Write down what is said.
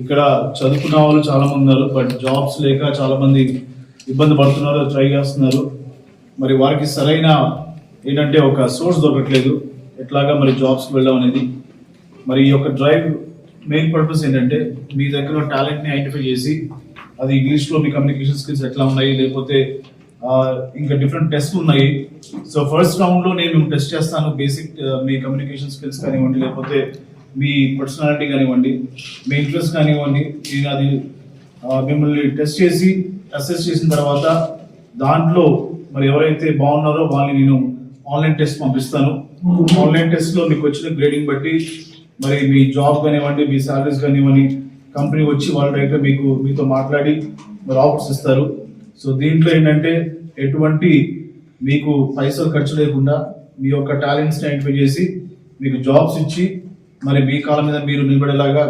ఇక్కడ చదువుకున్న వాళ్ళు చాలా మంది ఉన్నారు బట్ జాబ్స్ లేక చాలా మంది ఇబ్బంది పడుతున్నారు ట్రై చేస్తున్నారు. మరి వారికి సరైన ఏంటంటే ఒక సోర్స్ దొరకట్లేదు. ఎట్లాగా మరి జాబ్స్కి వెళ్ళడం అనేది? మరి ఈ యొక్క డ్రైవ్ మెయిన్ పర్పస్ ఏంటంటే మీ దగ్గర టాలెంట్ని ఐడెంటిఫై చేసి అది ఇంగ్లీష్లో మీ కమ్యూనికేషన్ స్కిల్స్ ఎట్లా ఉన్నాయి లేకపోతే ఇంకా డిఫరెంట్ టెస్ట్ ఉన్నాయి. సో ఫస్ట్ రౌండ్లో నేను టెస్ట్ చేస్తాను బేసిక్ మీ కమ్యూనికేషన్ స్కిల్స్ కానివ్వండి లేకపోతే మీ పర్సనాలిటీ కానివ్వండి మీ ఇంట్రెస్ట్ కానివ్వండి నేను అది మిమ్మల్ని టెస్ట్ చేసి అసెస్ చేసిన తర్వాత దాంట్లో మరి ఎవరైతే బాగున్నారో వాళ్ళని నేను ఆన్లైన్ టెస్ట్ పంపిస్తాను. ఆన్లైన్ టెస్ట్లో మీకు వచ్చిన గ్రేడింగ్ బట్టి మరి మీ జాబ్ కానివ్వండి మీ సాలరీస్ కానివ్వండి కంపెనీ వచ్చి వాళ్ళు డైరెక్ట్గా మీకు మీతో మాట్లాడి మరి ఆఫర్స్ ఇస్తారు. సో దీంట్లో ఏంటంటే ఎటువంటి మీకు పైసలు ఖర్చు లేకుండా మీ యొక్క టాలెంట్స్ని ఐడెంటిఫై చేసి మీకు జాబ్స్ ఇచ్చి మరి మీ కాలం మీద మీరు నిలబడేలాగా